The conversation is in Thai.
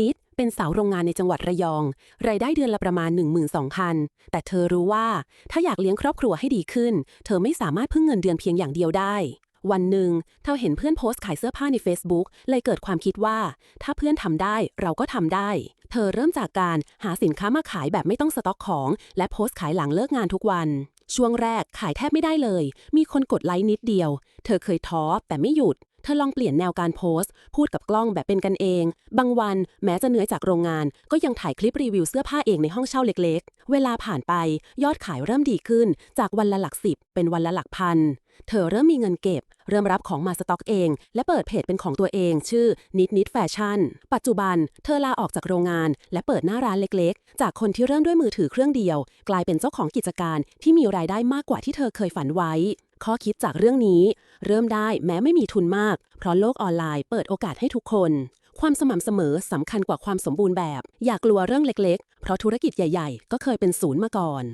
นิดเป็นสาวโรงงานในจังหวัดระยอง รายได้เดือนละประมาณ 12,000 แต่เธอรู้ว่าถ้าอยากเลี้ยงครอบครัวให้ดีขึ้น เธอไม่สามารถพึ่งเงินเดือนเพียงอย่างเดียวได้ วันหนึ่งเธอเห็นเพื่อนโพสต์ขายเสื้อผ้าใน Facebook เลยเกิดความคิดว่า ถ้าเพื่อนทำได้เราก็ทำได้ เธอเริ่มจากการหาสินค้ามาขายแบบไม่ต้องสต็อกของ และโพสต์ขายหลังเลิกงานทุกวันช่วงแรกขายแทบไม่ได้เลย มีคนกดไลค์นิดเดียว เธอเคยท้อแต่ไม่หยุด เธอลองเปลี่ยนแนวการโพสต์ พูดกับกล้องแบบเป็นกันเอง บางวันแม้จะเหนื่อยจากโรงงาน ก็ยังถ่ายคลิปรีวิวเสื้อผ้าเองในห้องเช่าเล็กๆ เวลาผ่านไปยอดขายเริ่มดีขึ้น จากวันละหลักสิบเป็นวันละหลักพัน เธอเริ่มมีเงินเก็บ เริ่มรับของมาสต็อกเอง และเปิดเพจเป็นของตัวเอง ชื่อนิดนิดแฟชั่น ปัจจุบัน เธอลาออกจากโรงงาน และเปิดหน้าร้านเล็กๆ จากคนที่เริ่มด้วยมือถือเครื่องเดียว กลายเป็นเจ้าของกิจการที่มีรายได้มากกว่าที่เธอเคยฝันไว้ ข้อคิดจากเรื่องนี้ เริ่มได้แม้ไม่มีทุนมาก เพราะโลกออนไลน์เปิดโอกาสให้ทุกคน ความสม่ำเสมอสำคัญกว่าความสมบูรณ์แบบ อย่ากลัวเรื่องเล็ก ๆ เพราะธุรกิจใหญ่ ๆ ก็เคยเป็นศูนย์มาก่อน